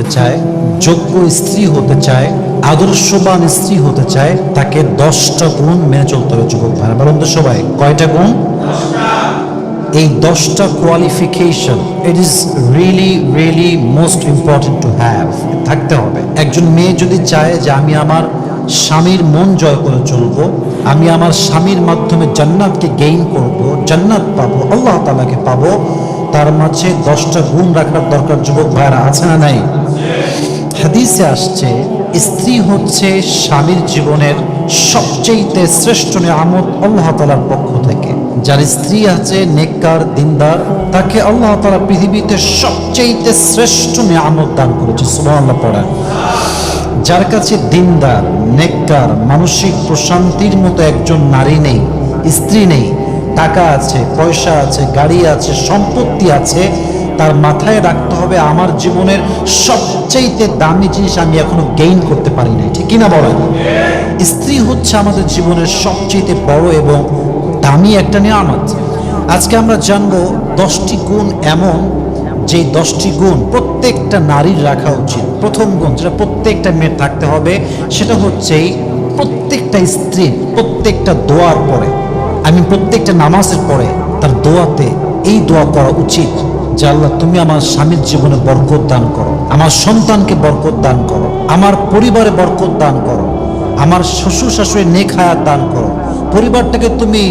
হতে চায়, যোগ্য স্ত্রী হতে চায়, আদর্শবান স্ত্রী হতে চায়, তাকে দশটা গুণ মেনে চলতে হবে যুবক ভাই বলুন তো সবাই, কয়টা গুণ? এই দশটা qualification it is really really most important to have থাকতে হবে। একজন মেয়ে যদি চায় যে আমি আমার স্বামীর মন জয় করে চলবো, আমি আমার স্বামীর মাধ্যমে জান্নাতকে গেইন করব, জান্নাত পাবো, আল্লাহ তালাকে পাবো তার মাঝে দশটা গুণ রাখার দরকার, যুবক ভাইরা আছে না নাই? হাদিসে আসছে, স্ত্রী হচ্ছে স্বামীর জীবনের সবচেয়ে শ্রেষ্ঠ নিয়ামত আল্লাহ তালার পক্ষ থেকে। যার স্ত্রী আছে নেককার, দিনদার, তাকে আল্লাহ তালা পৃথিবীতে সবচেয়ে শ্রেষ্ঠ নিয়ামত দান করেছে, সুবহানাল্লাহ পড়েন। যার কাছে দিনদার, নেককার, মানসিক প্রশান্তির মতো একজন নারী নেই, স্ত্রী নেই টাকা আছে, পয়সা আছে, গাড়ি আছে, সম্পত্তি আছে, তার মাথায় রাখতে হবে আমার জীবনের সবচাইতে দামি জিনিস আমি এখনও গেইন করতে পারি নাই। ঠিক কিনা বলেন? স্ত্রী হচ্ছে আমাদের জীবনের সবচেয়ে বড় এবং দামি একটা নিয়ামত। আজকে আমরা জানব দশটি গুণ এমন যে দশটি গুণ প্রত্যেকটা নারীর রাখা উচিত। প্রথম গুণ যেটা প্রত্যেকটা মেয়ের থাকতে হবে, সেটা হচ্ছে প্রত্যেকটা স্ত্রী প্রত্যেকটা দোয়ার পরে। আমি প্রত্যেকটা নামাজের পরে তার দোয়াতে এই দোয়া করা উচিত যে আল্লাহ, তুমি আমার স্বামীর জীবনে বরকত দান করো, আমার সন্তানকে বরকত দান করো, আমার পরিবারে বরকত দান করো, আমার শ্বশুর শাশুড়ি হায়াত দান করো। পরিবারটাকে তুমি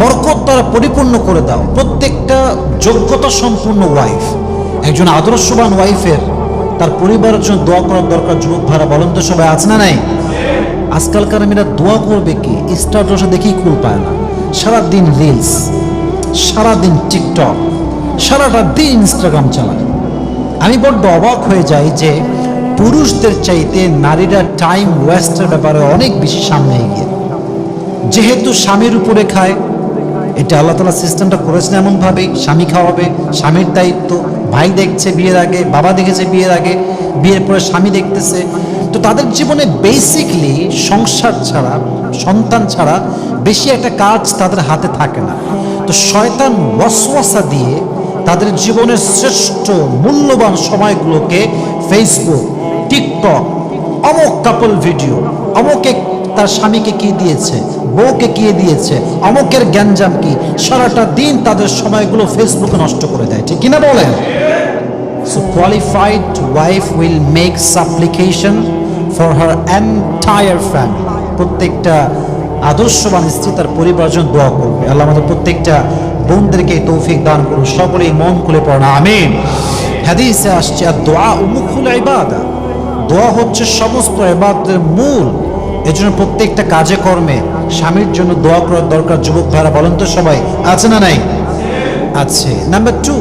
বরকত দ্বারা পরিপূর্ণ করে দাও। প্রত্যেকটা যোগ্যতা সম্পূর্ণ ওয়াইফ। একজন আদর্শবান ওয়াইফের তার পরিবারের জন্য দোয়া করার দরকার, যুবক ভাড়া বলেন তো সবাই, আছে না নাই? আজকালকার মেয়েরা দোয়া করবে কি? স্টার দশা দেখেই কুল পায় না। সারাদিন রিলস সারাদিন টিকটক সারাটা দিন ইনস্টাগ্রাম চালায়। আমি বড্ড অবাক হয়ে যাই যে পুরুষদের চাইতে নারীরা টাইম ওয়েস্টের ব্যাপারে অনেক বেশি সামনে এগিয়ে। যেহেতু স্বামীর উপরে খায়, এটা আল্লাহ তালা সিস্টেমটা করেছেন এমনভাবেই। স্বামী খাওয়াবে, স্বামীর দায়িত্ব, ভাই দেখছে বিয়ের আগে, বাবা দেখেছে বিয়ের আগে, বিয়ের পরে স্বামী দেখতেছে। তো তাদের জীবনে বেসিকলি সংসার ছাড়া, সন্তান ছাড়া বেশি একটা কাজ তাদের হাতে থাকে না। তো শয়তান ওয়াসওয়াসা দিয়ে তাদের জীবনের শ্রেষ্ঠ মূল্যবান সময়গুলোকে ফেসবুক টিকটক অমুক কাপল ভিডিও অমুকে তার স্বামীকে কি দিয়েছে, বউকে কি দিয়েছে, অমুকের জ্ঞানজাম কি, সারাটা দিন তাদের সময়গুলো ফেসবুকে নষ্ট করে দেয়। ঠিক কিনা বলেন? So qualified wife will make supplication for her entire family প্রত্যেকটা আদর্শবান স্ত্রী তার পরিবারের জন্য দোয়া করবে। আল্লাহ আমাদের প্রত্যেকটা বোনদেরকে তৌফিক দান করুন। সকলেই মন খুলে পড়া আমিন। হাদিসে আসছে আর দোয়া উমুখুল ইবাদা। দোয়া হচ্ছে সমস্ত এবাদের মূল। এজন্য প্রত্যেকটা কাজে কর্মে স্বামীর জন্য দোয়া করার দরকার, যুবক ভাইরা, বলেন তো সবাই। আছে না নাই? আছে। Number two